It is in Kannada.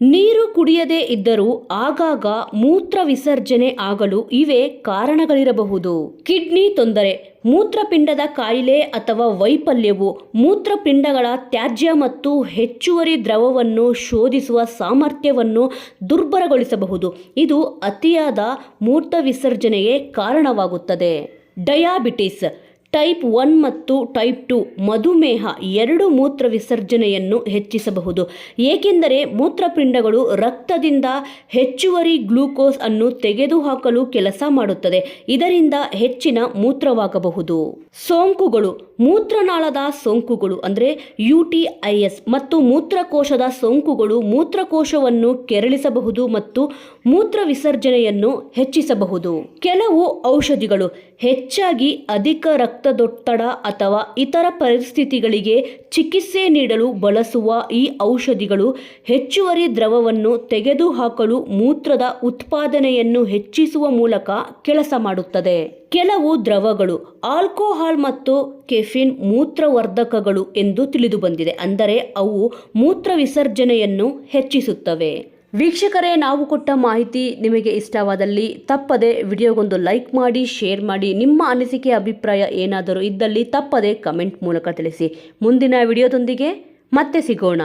ನೀರು ಕುಡಿಯದೇ ಇದ್ದರೂ ಆಗಾಗ ಮೂತ್ರ ವಿಸರ್ಜನೆ ಆಗಲು ಇವೆ ಕಾರಣಗಳಿರಬಹುದು. ಕಿಡ್ನಿ ತೊಂದರೆ, ಮೂತ್ರಪಿಂಡದ ಕಾಯಿಲೆ ಅಥವಾ ವೈಫಲ್ಯವು ಮೂತ್ರಪಿಂಡಗಳ ತ್ಯಾಜ್ಯ ಮತ್ತು ಹೆಚ್ಚುವರಿ ದ್ರವವನ್ನು ಶೋಧಿಸುವ ಸಾಮರ್ಥ್ಯವನ್ನು ದುರ್ಬಲಗೊಳಿಸಬಹುದು. ಇದು ಅತಿಯಾದ ಮೂತ್ರ ವಿಸರ್ಜನೆಗೆ ಕಾರಣವಾಗುತ್ತದೆ. ಡಯಾಬಿಟಿಸ್ ಟೈಪ್ ಒನ್ ಮತ್ತು ಟೈಪ್ ಟು ಮಧುಮೇಹ ಎರಡು ಮೂತ್ರ ವಿಸರ್ಜನೆಯನ್ನು ಹೆಚ್ಚಿಸಬಹುದು. ಏಕೆಂದರೆ ಮೂತ್ರಪಿಂಡಗಳು ರಕ್ತದಿಂದ ಹೆಚ್ಚುವರಿ ಗ್ಲೂಕೋಸ್ ಅನ್ನು ತೆಗೆದುಹಾಕಲು ಕೆಲಸ ಮಾಡುತ್ತದೆ. ಇದರಿಂದ ಹೆಚ್ಚಿನ ಮೂತ್ರವಾಗಬಹುದು. ಸೋಂಕುಗಳು, ಮೂತ್ರನಾಳದ ಸೋಂಕುಗಳು ಅಂದರೆ ಯು ಟಿ ಐ ಎಸ್ ಮತ್ತು ಮೂತ್ರಕೋಶದ ಸೋಂಕುಗಳು ಮೂತ್ರಕೋಶವನ್ನು ಕೆರಳಿಸಬಹುದು ಮತ್ತು ಮೂತ್ರ ವಿಸರ್ಜನೆಯನ್ನು ಹೆಚ್ಚಿಸಬಹುದು. ಕೆಲವು ಔಷಧಿಗಳು ಹೆಚ್ಚಾಗಿ ಅಧಿಕ ರಕ್ತದೊತ್ತಡ ಅಥವಾ ಇತರ ಪರಿಸ್ಥಿತಿಗಳಿಗೆ ಚಿಕಿತ್ಸೆ ನೀಡಲು ಬಳಸುವ ಈ ಔಷಧಿಗಳು ಹೆಚ್ಚುವರಿ ದ್ರವವನ್ನು ತೆಗೆದುಹಾಕಲು ಮೂತ್ರದ ಉತ್ಪಾದನೆಯನ್ನು ಹೆಚ್ಚಿಸುವ ಮೂಲಕ ಕೆಲಸ ಮಾಡುತ್ತದೆ. ಕೆಲವು ದ್ರವಗಳು ಆಲ್ಕೋಹಾಲ್ ಮತ್ತು ಕೆಫಿನ್ ಮೂತ್ರವರ್ಧಕಗಳು ಎಂದು ತಿಳಿದುಬಂದಿದೆ. ಅಂದರೆ ಅವು ಮೂತ್ರ ವಿಸರ್ಜನೆಯನ್ನು ಹೆಚ್ಚಿಸುತ್ತವೆ. ವೀಕ್ಷಕರೇ, ನಾವು ಕೊಟ್ಟ ಮಾಹಿತಿ ನಿಮಗೆ ಇಷ್ಟವಾದಲ್ಲಿ ತಪ್ಪದೆ ವಿಡಿಯೋಗೊಂದು ಲೈಕ್ ಮಾಡಿ, ಶೇರ್ ಮಾಡಿ, ನಿಮ್ಮ ಅನಿಸಿಕೆ, ಅಭಿಪ್ರಾಯ ಏನಾದರೂ ಇದ್ದಲ್ಲಿ ತಪ್ಪದೆ ಕಮೆಂಟ್ ಮೂಲಕ ತಿಳಿಸಿ. ಮುಂದಿನ ವಿಡಿಯೋದೊಂದಿಗೆ ಮತ್ತೆ ಸಿಗೋಣ.